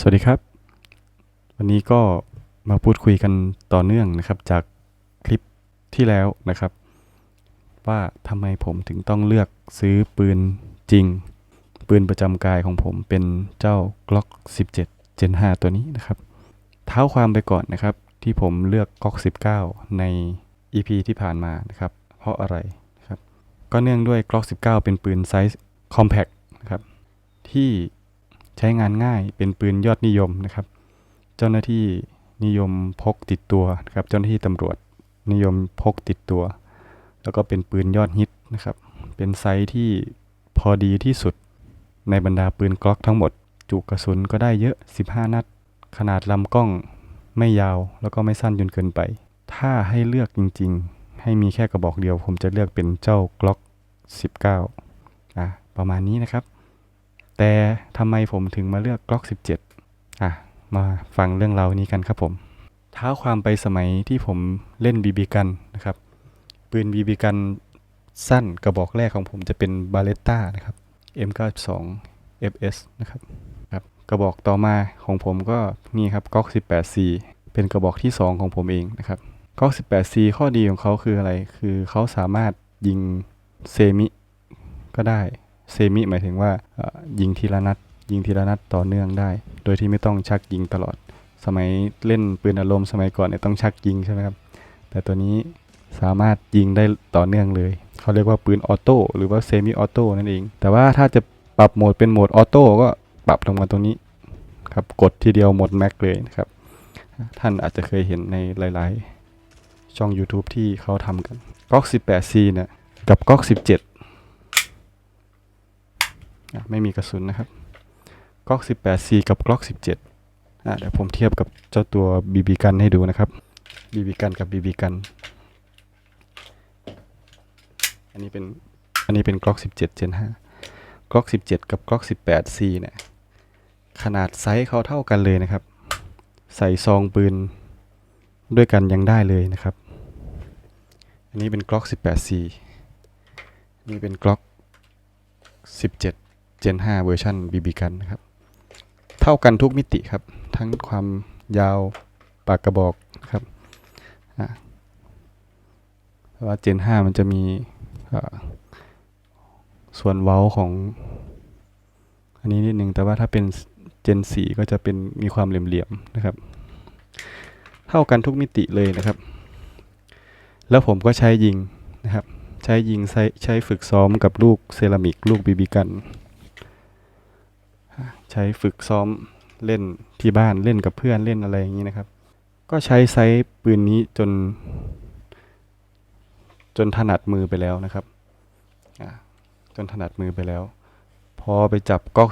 สวัสดีครับ วันนี้ก็มาพูดคุยกันต่อเนื่องนะครับ จากคลิปที่แล้วนะครับ ว่าทำไมผมถึงต้องเลือกซื้อปืนจริง ปืนประจำกายของผมเป็นเจ้า Glock 17 Gen 5 ตัวนี้นะครับ เท้าความไปก่อนนะครับ ที่ผมเลือก Glock 19 ใน EP ที่ผ่านมานะครับ เพราะอะไรนะครับ ก็เนื่องด้วย Glock 19 เป็นปืนไซส์ compact นะครับที่ ใช้งานง่ายเป็นปืนยอดนิยมนะครับ เจ้าหน้าที่นิยมพกติดตัวนะครับ เจ้าหน้าที่ตำรวจนิยมพกติดตัว แล้วก็เป็นปืนยอดฮิตนะครับ เป็นไซส์ที่พอดีที่สุดในบรรดาปืนกล็อกทั้งหมด จุกระสุนก็ได้เยอะ 15 นัด ขนาดลำกล้องไม่ยาวแล้วก็ไม่สั้นจนเกินไป ถ้าให้เลือกจริงๆ ให้มีแค่กระบอกเดียว ผมจะเลือกเป็นเจ้ากล็อก 19 อะประมาณนี้นะครับ แต่ทำไมผมถึงมาเลือกกล็อก 17 อะ มาฟังเรื่องราวนี้กันครับผมเท้าความไปสมัยที่ผมเล่นบีบีกันนะครับ ปืนบีบีกันสั้นกระบอกแรกของผมจะเป็นบาเลต t านะครับ M92 FS นะครับครับ กระบอกต่อมาของผมก็นี่ครับก๊อก 18C เป็นกระบอกที่ 2 ของผมเองนะครับก๊อก 18C ข้อดีของเขาคืออะไร คือเขาสามารถยิงเซมิก็ได้ เซมิหมายถึงว่ายิงทีละนัด ยิงทีละนัดต่อเนื่องได้ โดยที่ไม่ต้องชักยิงตลอด สมัยเล่นปืนอารมณ์สมัยก่อนเนี่ยต้องชักยิงใช่ไหมครับ แต่ตัวนี้สามารถยิงได้ต่อเนื่องเลย เขาเรียกว่าปืนออโต้หรือว่าเซมิออโต้นั่นเอง แต่ว่าถ้าจะปรับโหมดเป็นโหมดออโต้ก็ปรับลงมาตรงนี้ครับ กดทีเดียวหมดแม็กเลยนะครับ ท่านอาจจะเคยเห็นในหลาย ๆ ช่อง YouTube ที่เขาทำกันก๊อก 18C เนี่ยกับก๊อก 17 ไม่มีกระสุนนะครับก๊อก 18C กับก๊อก 17อะเดี๋ยวผมเทียบกับเจ้าตัว BB กันให้ดูนะครับ BB กันกับ BB กัน อันนี้เป็นอันนี้เป็น Glock 17 Gen 5 Glock 17 กับ Glock 18 C เนี่ยขนาดไซส์เขาเท่ากันเลยนะครับ ใส่ซองปืนด้วยกันยังได้เลยนะครับ อันนี้เป็น Glock 18 C อันนี้เป็น Glock 17 Gen 5 เวอร์ชัน BB กันนะครับ เท่ากันทุกมิติครับ ทั้งความยาวปากกระบอกครับแต่ว่า Gen 5 มันจะมีส่วนเว้าของ อันนี้นิดนึง แต่ว่าถ้าเป็น Gen 4 ก็จะเป็นมีความเหลี่ยมๆนะครับ เท่ากันทุกมิติเลยนะครับ แล้วผมก็ใช้ยิงนะครับ ใช้ยิงใช้ใช้ฝึกซ้อมกับลูกเซรามิกลูกบีบีกัน ใช้ฝึกซ้อมเล่นที่บ้านเล่นกับเพื่อนเล่นอะไรอย่างนี้นะครับ ก็ใช้ไซส์ปืนนี้จน จนถนัดมือไปแล้วนะครับจนถนัดมือไปแล้ว พอไปจับก๊อก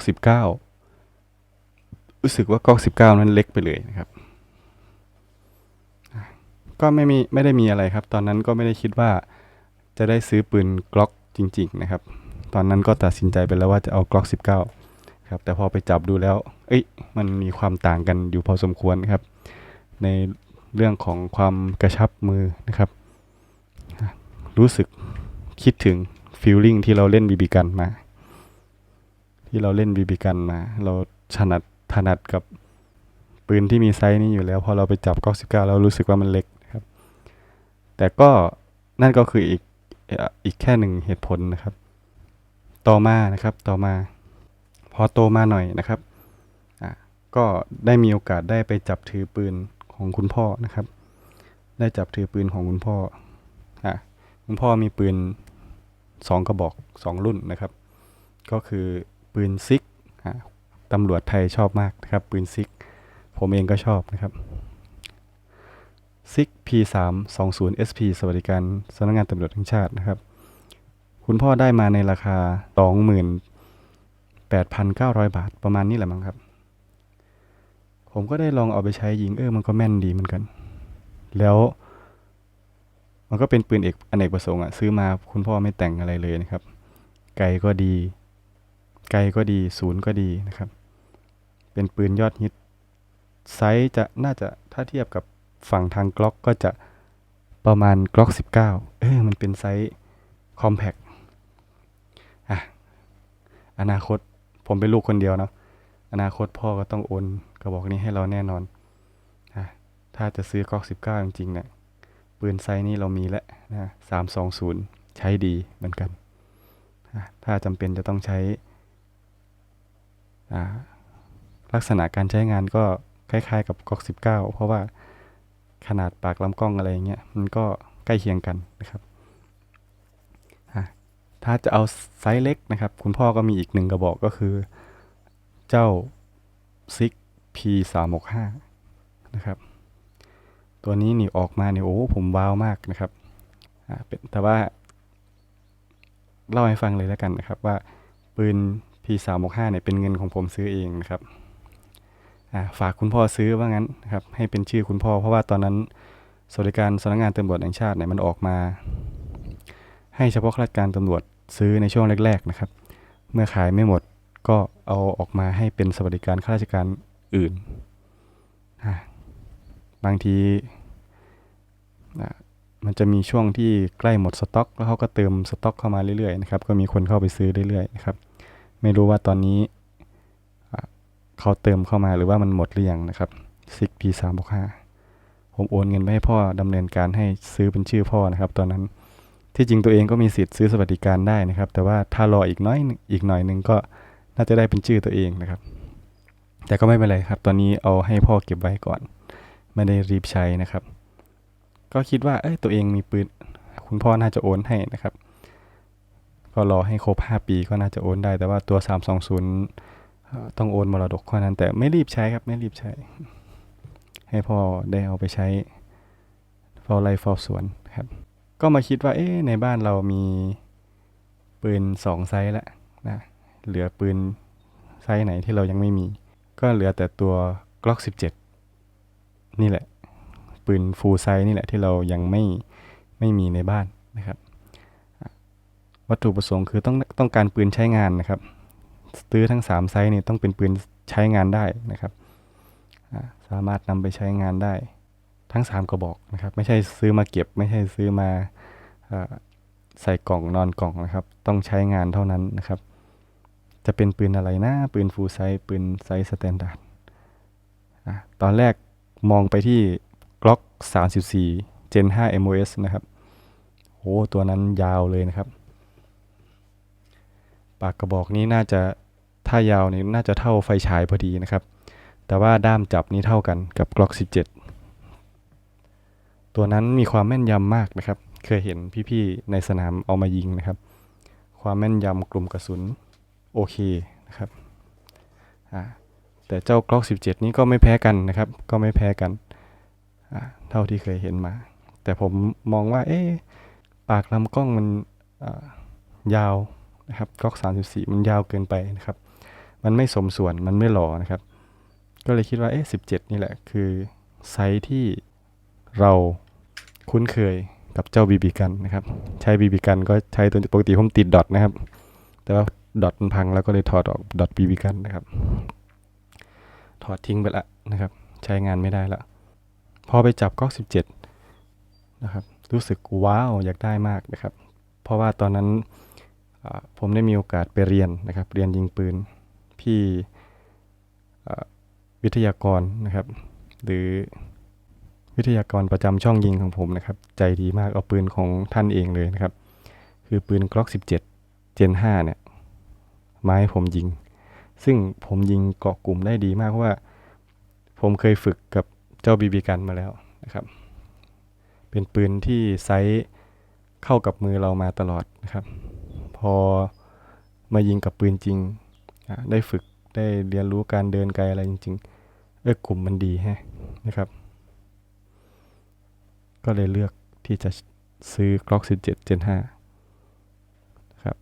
19 รู้สึกว่าก๊อก 19 นั้นเล็กไปเลยนะครับ ก็ไม่มีไม่ได้มีอะไรครับ ตอนนั้นก็ไม่ได้คิดว่าจะได้ซื้อปืนกล็อกจริง ๆ นะครับ ตอนนั้นก็ตัดสินใจไปแล้วว่าจะเอากล็อก 19 ครับ แต่พอไปจับดูแล้ว เอ้ย มันมีความต่างกันอยู่พอสมควรครับ ในเรื่องของความกระชับมือนะครับ รู้สึกคิดถึงฟีลลิ่งที่เราเล่นบีบีกันมา ที่เราเล่นบีบีกันมา เราถนัดถนัดกับปืนที่มีไซส์นี้อยู่แล้ว พอเราไปจับก๊อกสิบเก้าเรารู้สึกว่ามันเล็กนะครับ แต่ก็นั่นก็คืออีกเอ่ออีกแค่หนึ่งเหตุผลนะครับ ต่อมานะครับต่อมา พอโตมาหน่อยนะครับก็ได้มีโอกาสได้ไปจับถือปืนของคุณพ่อนะครับ ได้จับถือปืนของคุณพ่ออะคุณพ่อมีปืนสองกระบอกสองรุ่นนะครับ ก็คือปืนซิกอะตำรวจไทยชอบมากนะครับ ปืนซิก ผมเองก็ชอบนะครับซิก P3 20 SP สวัสดิการสำนักงานตำรวจแห่งชาตินะครับ คุณพ่อได้มาในราคา 8,900 บาทประมาณนี้แหละมั้งครับ ผมก็ได้ลองเอาไปใช้ยิงเออมันก็แม่นดีเหมือนกัน แล้วมันก็เป็นปืนเอกอเนกประสงค์อะซื้อมาคุณพ่อไม่แต่งอะไรเลยนะครับ ไกลก็ดี ไกลก็ดีศูนย์ก็ดีนะครับ เป็นปืนยอดฮิตไซส์จะน่าจะถ้าเทียบกับฝั่งทางกล็อกก็จะประมาณกล็อก19 เออมันเป็นไซส์คอมแพคอะอนาคต ผมเป็นลูกคนเดียวเนาะอนาคตพ่อก็ต้องโอนกระบอกนี้ให้เราแน่นอนนะถ้าจะซื้อกล็อก19จริงๆเนี่ยปืนไซส์นี้เรามีแล้วนะ320ใช้ดีเหมือนกันนะถ้าจำเป็นจะต้องใช้อ่าลักษณะการใช้งานก็คล้ายๆกับกล็อก19เพราะว่าขนาดปากลำกล้องอะไรอย่างเงี้ยมันก็ใกล้เคียงกันนะครับ ถ้าจะเอาไซส์เล็กนะครับ คุณพ่อก็มีอีกหนึ่งกระบอกก็คือ เจ้าซิก P 3 6 5นะครับ ตัวนี้นี่ออกมาเนี่ยโอ้ผมว้าวมากนะครับอ่าเป็นแต่ว่า เล่าให้ฟังเลยแล้วกันนะครับว่าปืน P 3 6 5เนี่ยเป็นเงินของผมซื้อเองนะครับอ่าฝากคุณพ่อซื้อว่างั้นนะครับให้เป็นชื่อคุณพ่อ เพราะว่าตอนนั้นสวัสดิการสำนักงานตำรวจแห่งชาติเนี่ยมันออกมา ให้เฉพาะข้าราชการตำรวจ ซื้อในช่วงแรก ๆนะครับ เมื่อขายไม่หมดก็เอาออกมาให้เป็นสวัสดิการข้าราชการอื่น บางทีมันจะมีช่วงที่ใกล้หมดสต็อก แล้วเขาก็เติมสต็อกเข้ามาเรื่อยๆนะครับ ก็มีคนเข้าไปซื้อเรื่อยๆนะครับ ไม่รู้ว่าตอนนี้เขาเติมเข้ามาหรือว่ามันหมดหรือยังนะครับซิกพีสามบกห้าผมโอนเงินไปให้พ่อดำเนินการให้ซื้อเป็นชื่อพ่อนะครับ ตอนนั้น ที่จริงตัวเองก็มีสิทธิ์ซื้อสวัสดิการได้นะครับ แต่ว่าถ้ารออีกน้อยอีกหน่อยหนึงก็น่าจะได้เป็นชื่อตัวเองนะครับ แต่ก็ไม่เป็นไรครับ ตอนนี้เอาให้พ่อเก็บไว้ก่อน ไม่ได้รีบใช้นะครับ ก็คิดว่าเอ้ยตัวเองมีปืนคุณพ่อน่าจะโอนให้นะครับ ก็รอให้ครบ 5 ปีก็น่าจะโอนได้ แต่ว่าตัว 320เอ่อต้องโอนมรดกข้อนั้น แต่ไม่รีบใช้ครับไม่รีบใช้ ให้พ่อได้เอาไปใช้เฝ้าไร่เฝ้าสวนครับ ก็มาคิดว่า เอ๊ในบ้านเรามีปืนสองไซส์แล้วนะเหลือปืนไซส์ไหนที่เรายังไม่มี ก็เหลือแต่ตัว Glock 17 นี่แหละ ปืนฟูลไซส์นี่แหละที่เรายังไม่ไม่มีในบ้านนะครับ วัตถุประสงค์คือต้องต้องการปืนใช้งานนะครับซื้อทั้ง 3 ไซส์นี่ต้องเป็นปืนใช้งานได้นะครับ สามารถนำไปใช้งานได้ ทั้ง 3 กระบอกนะครับ ไม่ใช่ซื้อมาเก็บ ไม่ใช่ซื้อมาอใส่กล่องนอนกล่องนะครับ ต้องใช้งานเท่านั้นนะครับ จะเป็นปืนอะไรนะ ปืนฟูลไซส์ปืนไซส์สแตนดาร์ดอะตอนแรกมองไปที่ Glock 34 Gen 5 MOS นะครับโอ้ตัวนั้นยาวเลยนะครับ ปากกระบอกนี้น่าจะถ้ายาวนี่น่าจะเท่าไฟฉายพอดีนะครับ แต่ว่าด้ามจับนี้เท่ากันกับ Glock 17 ตัวนั้นมีความแม่นยำมากนะครับ เคยเห็นพี่ๆในสนามเอามายิงนะครับ ความแม่นยำกลุ่มกระสุนโอเคนะครับแต่เจ้า Glock 17 นี้ก็ไม่แพ้กันนะครับ ก็ไม่แพ้กัน เท่าที่เคยเห็นมา แต่ผมมองว่า เอ๊ะปากลำกล้องมันยาวนะครับ Glock 34 มันยาวเกินไปนะครับ มันไม่สมส่วน มันไม่หล่อนะครับ ก็เลยคิดว่า เอ๊ะ17 นี่แหละ คือไซส์ที่เรา คุ้นเคยกับเจ้าบีบีกันนะครับ ใช้บีบีกันก็ใช้ตัวปกติผมติดดอทนะครับ แต่ว่าดอทมันพังแล้วก็เลยถอดออกดอทบีบีกันนะครับ ถอดทิ้งไปละนะครับ ใช้งานไม่ได้ละพอไปจับก๊อก17 นะครับ รู้สึกว้าวอยากได้มากนะครับ เพราะว่าตอนนั้นผมได้มีโอกาสไปเรียนนะครับ เรียนยิงปืน พี่วิทยากรนะครับ หรือ วิทยากรประจำช่องยิงของผมนะครับ ใจดีมากเอาปืนของท่านเองเลยนะครับ คือปืน Glock 17 Gen 5เนี่ยมาให้ผมยิง ซึ่งผมยิงเกาะกลุ่มได้ดีมากเพราะว่า ผมเคยฝึกกับเจ้าบีบีกันมาแล้วนะครับ เป็นปืนที่ไซส์เข้ากับมือเรามาตลอดนะครับ พอมายิงกับปืนจริง ได้ฝึกได้เรียนรู้การเดินไกลอะไรจริงๆเออกลุ่มมันดีแฮะนะครับ ก็เลยเลือกที่จะซื้อ Glock 17 Gen 5ครับ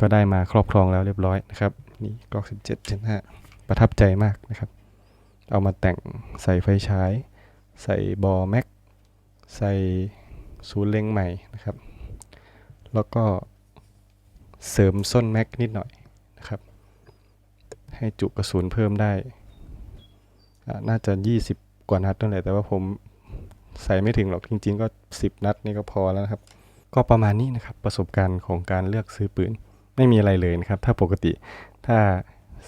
ก็ได้มาครอบครองแล้วเรียบร้อยนะครับ นี่ Glock 17 Gen 5ประทับใจมากนะครับ เอามาแต่งใส่ไฟฉาย ใส่บอแม็ก ใส่ศูนย์เล็งใหม่นะครับ แล้วก็เสริมส้นแม็กนิดหน่อยนะครับ ให้จุกระสุนเพิ่มได้ น่าจะ 20 กว่านัดนั่นแหละแต่ว่าผม ใส่ไม่ถึงหรอกจริง ๆ ก็ 10 นัดนี่ก็พอแล้วนะครับ ก็ประมาณนี้นะครับประสบการณ์ของการเลือกซื้อปืนไม่มีอะไรเลยนะครับ ถ้าปกติถ้า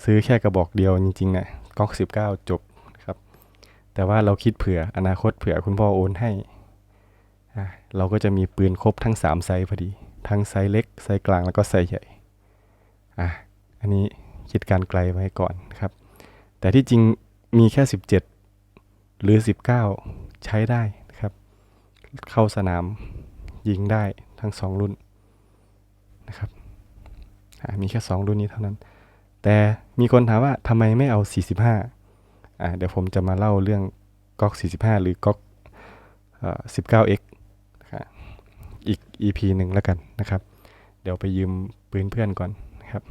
ซื้อแค่กระบอกเดียวจริงๆนะก๊อก19 จบนะครับ แต่ว่าเราคิดเผื่ออนาคตเผื่อคุณพ่อโอนให้เราก็จะมีปืนครบทั้ง 3 ไซส์พอดี ทั้งไซส์เล็กไซส์กลางแล้วก็ไซส์ใหญ่อะอันนี้คิดการไกลไว้ก่อนนครับ แต่ที่จริงมีแค่ 17 หรือ 19 ใช้ได้นะครับ เข้าสนามยิงได้ทั้ง 2 รุ่นนะครับมีแค่ 2 รุ่นนี้เท่านั้น แต่มีคนถามว่าทำไมไม่เอา 45อ่าเดี๋ยวผมจะมาเล่าเรื่องก๊อก 45 หรือก๊อกเอ่อ 19x นะครับอีก EP หนึ่งแล้วกันนะครับ เดี๋ยวไปยืมปืนเพื่อนก่อนนะครับ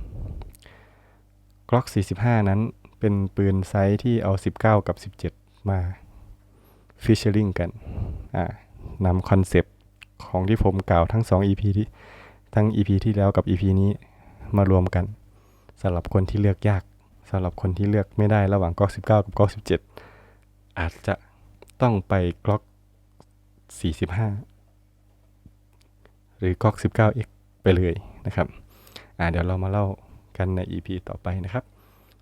ก๊อก 45 นั้นเป็นปืนไซส์ที่เอา 19 กับ 17 มา ฟิชเชอริงกันนำคอนเซปต์ของที่ผมกล่าวทั้ง 2 EP ที่ทั้ง EP ที่แล้วกับ EP นี้มารวมกันสำหรับคนที่เลือกยากสำหรับคนที่เลือกไม่ได้ระหว่างก๊อก19 กับก๊อก17 อาจจะต้องไปก๊อก45 หรือก๊อก 19x ไปเลยนะครับอ่าเดี๋ยวเรามาเล่ากันใน EP ต่อไปนะครับ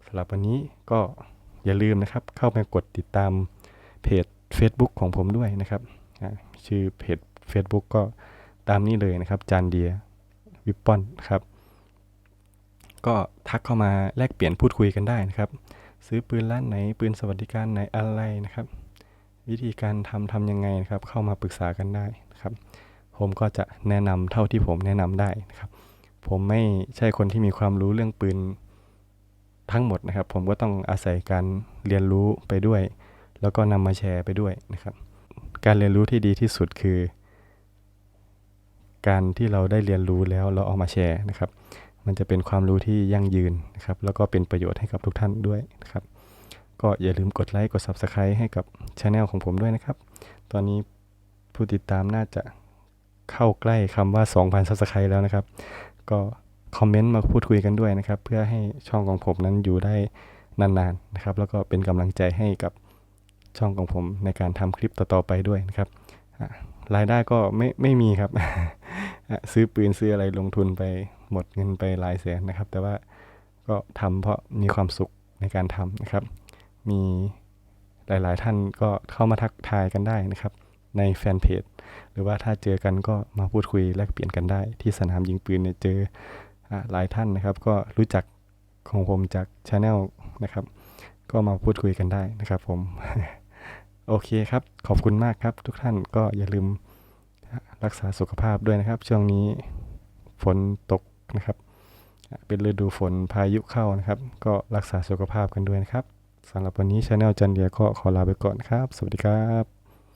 สำหรับวันนี้ก็อย่าลืมนะครับเข้ามากดติดตามเพจ Facebook ของผมด้วยนะครับ ชื่อเพจ Facebook ก็ตามนี้เลยนะครับ จานเดียวิปปอนครับ ก็ทักเข้ามาแลกเปลี่ยนพูดคุยกันได้นะครับ ซื้อปืนร้านไหนปืนสวัสดิการไหนอะไรนะครับ วิธีการทำทำยังไงนะครับ เข้ามาปรึกษากันได้นะครับ ผมก็จะแนะนำเท่าที่ผมแนะนำได้นะครับ ผมไม่ใช่คนที่มีความรู้เรื่องปืนทั้งหมดนะครับ ผมก็ต้องอาศัยการเรียนรู้ไปด้วย แล้วก็นำมาแชร์ไปด้วยนะครับ การเรียนรู้ที่ดีที่สุดคือ การที่เราได้เรียนรู้แล้วเราเอามาแชร์นะครับ มันจะเป็นความรู้ที่ยั่งยืนนะครับ แล้วก็เป็นประโยชน์ให้กับทุกท่านด้วยนะครับ ก็อย่าลืมกดไลค์กด Subscribe ให้กับช anel ของผมด้วยนะครับ ตอนนี้ผู้ติดตามน่าจะเข้าใกล้คำว่า 2,000 Subscribe แล้วนะครับ ก็คอมเมนต์มาพูดคุยกันด้วยนะครับ เพื่อให้ช่องของผมนั้นอยู่ได้นานๆนะครับ แล้วก็เป็นกำลังใจให้กับ ช่องของผมในการทำคลิปต่อๆไปด้วยนะครับรายได้ก็ไม่ไม่มีครับ ซื้อปืนซื้ออะไรลงทุนไปหมดเงินไปหลายแสนนะครับ แต่ว่าก็ทำเพราะมีความสุขในการทำนะครับ มีหลายๆท่านก็เข้ามาทักทายกันได้นะครับ ในแฟนเพจหรือว่าถ้าเจอกันก็มาพูดคุยแลกเปลี่ยนกันได้ ที่สนามยิงปืนเนี่ยเจอหลายท่านนะครับ ก็รู้จักของผมจากช anel นะครับ ก็มาพูดคุยกันได้นะครับผม โอเคครับ ขอบคุณมากครับ ทุกท่านก็อย่าลืมรักษาสุขภาพด้วยนะครับ ช่วงนี้ฝนตกนะครับ เป็นฤดูฝนพายุเข้านะครับ ก็รักษาสุขภาพกันด้วยนะครับสำหรับวันนี้ชาแนลจันเดียก็ขอลาไปก่อนครับ สวัสดีครับ